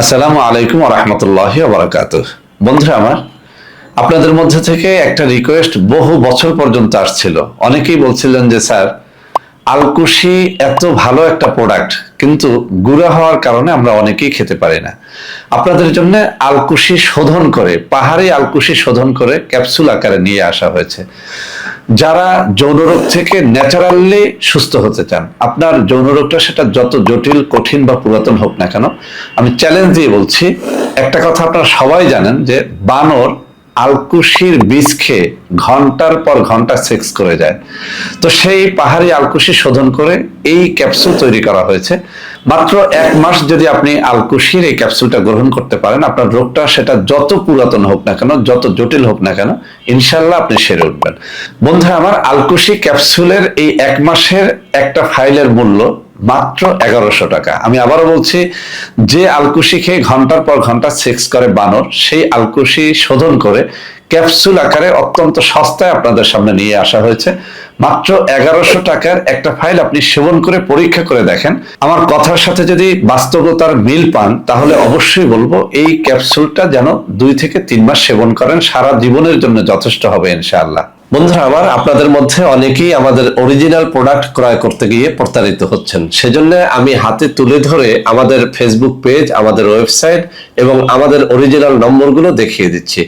আসসালামু আলাইকুম রহমতুল্লাহ বারাকাত বন্ধুরা আমার, আপনাদের মধ্যে থেকে একটা রিকোয়েস্ট বহু বছর পর্যন্ত আসছিল। অনেকেই বলছিলেন যে, স্যার আলকুশি এত ভালো একটা প্রোডাক্ট কিন্তু গুঁড়া হওয়ার কারণে আমরা অনেকেই খেতে পারি না। আপনাদের জন্য আলকুশি শোধন করে, পাহাড়ে আলকুশি শোধন করে ক্যাপসুল আকারে নিয়ে আসা হয়েছে। যারা যৌন রোগ থেকে ন্যাচারালি সুস্থ হতে চান, আপনার যৌন রোগটা সেটা যত জটিল, কঠিন বা পুরাতন হোক না কেন, আমি চ্যালেঞ্জ দিয়ে বলছি, একটা কথা আপনারা সবাই জানেন যে বানর আলকুশির বীজ খেয়ে ঘণ্টার পর ঘণ্টা সেক্স করে যায়। তো সেই পাহাড়ি আলকুশি শোধন করে এই ক্যাপসুল তৈরি করা হয়েছে। মাত্র এক মাস যদি আপনি আলকুশির এই ক্যাপসুলটা গ্রহণ করতে পারেন, আপনার রোগটা সেটা যত পুরাতন হোক না কেন, যত জটিল হোক না কেন ইনশাল্লাহ আপনি সেরে উঠবেন। বন্ধুরা, আমার আলকুশি ক্যাপসুলের এই এক মাসের একটা ফাইলের মূল্য মাত্র এগারোশো টাকা। আমি আবারও বলছি, যে আলকুশি খেয়ে ঘণ্টার পর ঘণ্টা সেক্স করে বানর, সেই আলকুশি শোধন করে ক্যাপসুল আকারে অত্যন্ত সস্তায় আপনাদের সামনে নিয়ে আসা হয়েছে। মাত্র এগারোশো টাকার একটা ফাইল আপনি সেবন করে পরীক্ষা করে দেখেন। আমার কথার সাথে যদি বাস্তবতার মিল পান, তাহলে অবশ্যই বলব, এই ক্যাপসুলটা যেন দুই থেকে তিন মাস সেবন করেন, সারা জীবনের জন্য যথেষ্ট হবে ইনশাআল্লাহ। বন্ধুরা আমার, আপনাদের মধ্যে অনেকেই আমাদের অরিজিনাল প্রোডাক্ট ক্রয় করতে গিয়ে প্রতারিত হচ্ছেন। সেজন্য আমি হাতে তুলে ধরে আমাদের ফেসবুক পেজ আমাদের ওয়েবসাইট এবং আমাদের অরিজিনাল নম্বরগুলো দেখিয়ে দিচ্ছি।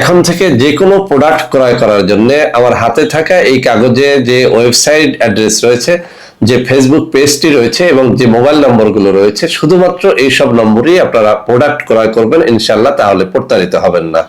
এখন থেকে যে কোনো প্রোডাক্ট ক্রয় করার জন্য আমার হাতে থাকা এই কাগজে যে ওয়েবসাইট অ্যাড্রেস রয়েছে, যে ফেসবুক পেজটি রয়েছে এবং যে মোবাইল নম্বরগুলো রয়েছে, শুধুমাত্র এই সব নম্বরই আপনারা প্রোডাক্ট ক্রয় করবেন ইনশাল্লাহ তাহলে প্রতারিত হবেন না।